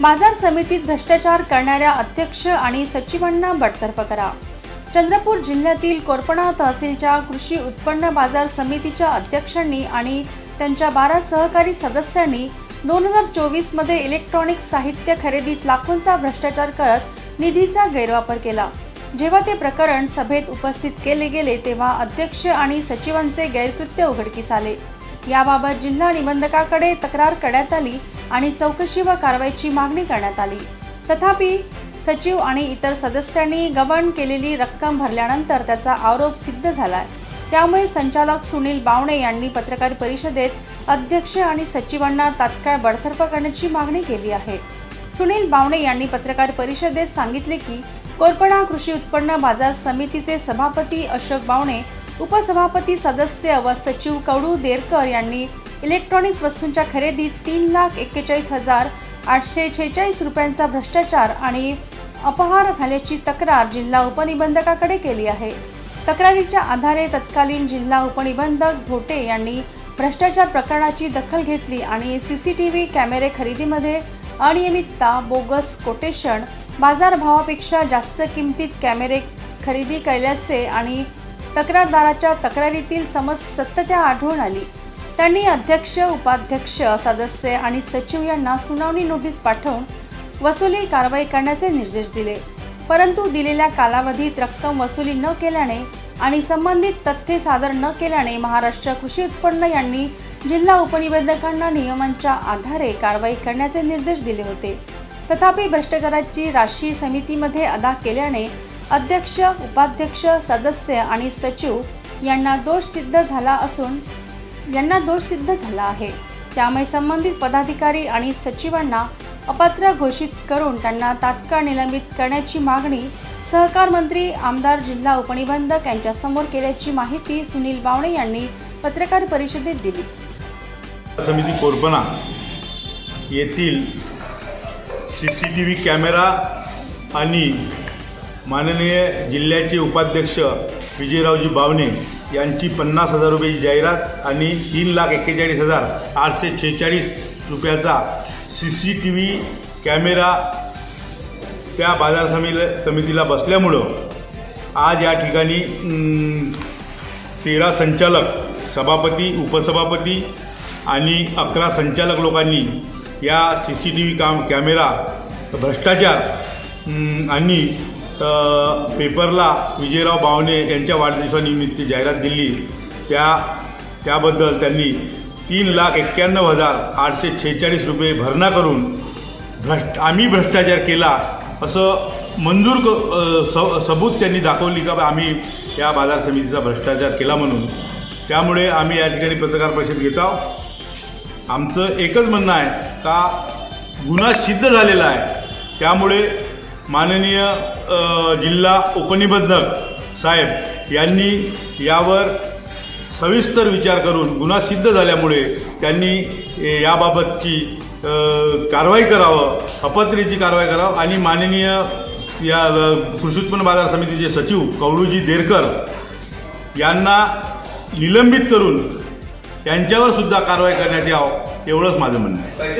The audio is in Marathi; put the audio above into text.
बाजार समितीत भ्रष्टाचार करणाऱ्या अध्यक्ष आणि सचिवांना बडतर्फ करा. चंद्रपूर जिल्ह्यातील कोरपणा तहसीलच्या कृषी उत्पन्न बाजार समितीच्या अध्यक्षांनी आणि त्यांच्या बारा सहकारी सदस्यांनी दोन हजार चोवीसमध्ये इलेक्ट्रॉनिक साहित्य खरेदीत लाखोंचा भ्रष्टाचार करत निधीचा गैरवापर केला. जेव्हा ते प्रकरण सभेत उपस्थित केले गेले तेव्हा अध्यक्ष आणि सचिवांचे गैरकृत्य उघडकीस आले. याबाबत जिल्हा निबंधकाकडे तक्रार करण्यात आली आणि चौकशी व कारवाईची मागणी करण्यात आली. तथापि सचिव आणि इतर सदस्यांनी गबन केलेली रक्कम भरल्यानंतर त्याचा आरोप सिद्ध झालाय. त्यामुळे संचालक सुनील बावणे यांनी पत्रकार परिषदेत अध्यक्ष आणि सचिवांना तात्काळ बडतर्फ करण्याची मागणी केली आहे. सुनील बावणे यांनी पत्रकार परिषदेत सांगितले की कोरपणा कृषी उत्पन्न बाजार समितीचे सभापती अशोक बावणे उपसभापती सदस्य व सचिव कडू देरकर यांनी इलेक्ट्रॉनिक्स वस्तूंच्या खरेदीत तीन लाख एक्केचाळीस हजार आठशे छेचाळीस रुपयांचा भ्रष्टाचार आणि अपहार झाल्याची तक्रार जिल्हा उपनिबंधकाकडे केली आहे. तक्रारीच्या आधारे तत्कालीन जिल्हा उपनिबंधक धोटे यांनी भ्रष्टाचार प्रकरणाची दखल घेतली आणि सी सी टी व्ही कॅमेरे खरेदीमध्ये अनियमितता बोगस कोटेशन बाजारभावापेक्षा जास्त किमतीत कॅमेरे खरेदी केल्याचे आणि तक्रारदाराच्या तक्रारीतील समज सत्यता आढळून आली. त्यांनी अध्यक्ष उपाध्यक्ष सदस्य आणि सचिव यांना सुनावणी नोटीस पाठवून वसुली कारवाई करण्याचे निर्देश दिले. परंतु दिलेल्या कालावधीत रक्कम वसुली न केल्याने आणि संबंधित तथ्ये सादर न केल्याने महाराष्ट्र कृषी उत्पन्न यांनी जिल्हा उपनिबंधकांना नियमांच्या आधारे कारवाई करण्याचे निर्देश दिले होते. तथापि भ्रष्टाचाराची राशी समितीमध्ये अदा केल्याने अध्यक्ष उपाध्यक्ष सदस्य आणि सचिव यांना दोष सिद्ध झाला असून यांना दोष सिद्ध झाला आहे. त्यामुळे संबंधित पदाधिकारी आणि सचिवांना अपात्र घोषित करून त्यांना तात्काळ निलंबित करण्याची मागणी सहकार मंत्री आमदार जिल्हा उपनिबंधक यांच्यासमोर केल्याची माहिती सुनील बावणे यांनी पत्रकार परिषदेत दिली. समिती कोरपणा येथील C C T V camera आणि माननीय जिल्ह्याचे उपाध्यक्ष विजयरावजी बावणे यांची पन्नास हजार रुपयाची जाहिरात आणि तीन लाख एक्केचाळीस हजार आठशे शेहेचाळीस रुपयाचा C C T V camera त्या बाजार समिती समितीला बसल्यामुळं आज या ठिकाणी तेरा संचालक सभापती उपसभापती आणि अकरा संचालक लोकांनी या सी सी टी व्ही काम कॅमेरा भ्रष्टाचार आणि पेपरला विजयराव भावने यांच्या वाढदिवसानिमित्त जाहिरात दिली. त्या त्याबद्दल त्यांनी तीन लाख एक्क्याण्णव हजार आठशे छेचाळीस रुपये भरणा करून भ्रष्ट आम्ही भ्रष्टाचार केला असं मंजूर क स सबूत त्यांनी दाखवली का बा आम्ही या बाजार समितीचा भ्रष्टाचार केला म्हणून. त्यामुळे आम्ही या ठिकाणी पत्रकार परिषद घेत आहोत. आमचं एकच म्हणणं आहे का गुन्हा सिद्ध झालेला आहे. त्यामुळे माननीय जिल्हा उपनिबंधक साहेब यांनी यावर सविस्तर विचार करून गुन्हा सिद्ध झाल्यामुळे त्यांनी याबाबतची कारवाई करावं अपत्रेची कारवाई करावं आणि माननीय या कृषी उत्पन्न बाजार समितीचे सचिव कवडूजी देरकर यांना निलंबित करून त्यांच्यावर सुद्धा कारवाई करण्यात यावं एवढंच माझं म्हणणं आहे.